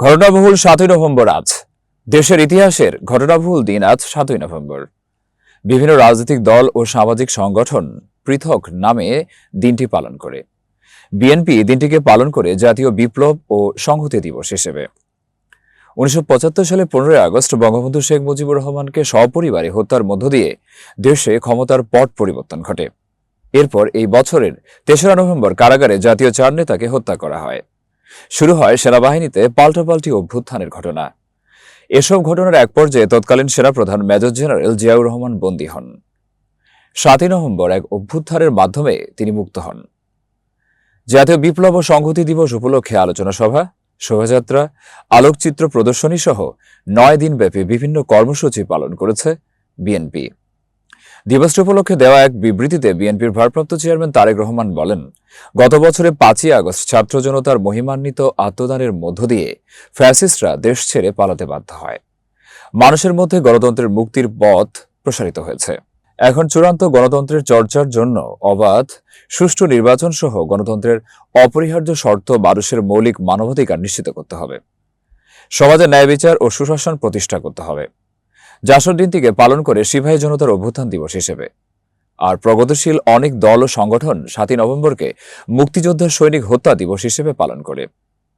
ঘটনাবহুল সাতই নভেম্বর আজ। দেশের ইতিহাসের ঘটনাবহুল দিন আজ সাতই নভেম্বর। বিভিন্ন রাজনৈতিক দল ও সামাজিক সংগঠন পৃথক নামে দিনটি পালন করে। বিএনপি দিনটিকে পালন করে জাতীয় বিপ্লব ও সংহতি দিবস হিসেবে। উনিশশো পঁচাত্তর সালে পনেরোই আগস্ট বঙ্গবন্ধু শেখ মুজিবুর রহমানকে সপরিবারে হত্যার মধ্য দিয়ে দেশে ক্ষমতার পট পরিবর্তন ঘটে। এরপর এই বছরের তেসরা নভেম্বর কারাগারে জাতীয় চার নেতাকে হত্যা করা হয়। শুরু হয় সেনাবাহিনীতে পাল্টাপাল্টি অভ্যুত্থানের ঘটনা। এসব ঘটনার এক পর্যায়ে তৎকালীন সেনাপ্রধান মেজর জেনারেল জিয়াউর রহমান বন্দী হন। সাতই নভেম্বর এক অভ্যুত্থানের মাধ্যমে তিনি মুক্ত হন। জাতীয় বিপ্লব ও সংহতি দিবস উপলক্ষে আলোচনা সভা, শোভাযাত্রা, আলোকচিত্র প্রদর্শনী সহ নয় দিনব্যাপী বিভিন্ন কর্মসূচি পালন করেছে বিএনপি। দিবসটি উপলক্ষে দেওয়া এক বিবৃতিতে বিএনপির ভারপ্রাপ্ত চেয়ারম্যান তারেক রহমান বলেন, গত বছরে পাঁচই আগস্ট ছাত্র জনতার মহিমান্বিত আত্মদানের মধ্য দিয়ে ফ্যাসিস্টরা দেশ ছেড়ে পালাতে বাধ্য হয়। মানুষের মধ্যে গণতন্ত্রের মুক্তির পথ প্রসারিত হয়েছে। এখন চূড়ান্ত গণতন্ত্রের চর্চার জন্য অবাধ, সুষ্ঠু নির্বাচন সহ গণতন্ত্রের অপরিহার্য শর্ত মানুষের মৌলিক মানবাধিকার নিশ্চিত করতে হবে। সমাজে ন্যায় বিচার ও সুশাসন প্রতিষ্ঠা করতে হবে। জাসর দিনটিকে পালন করে সিপাহী জনতার অভ্যুত্থান দিবস হিসেবে। আর প্রগতিশীল অনেক দল ও সংগঠন সাতই নভেম্বরকে মুক্তিযোদ্ধার সৈনিক হত্যা দিবস হিসেবে পালন করে।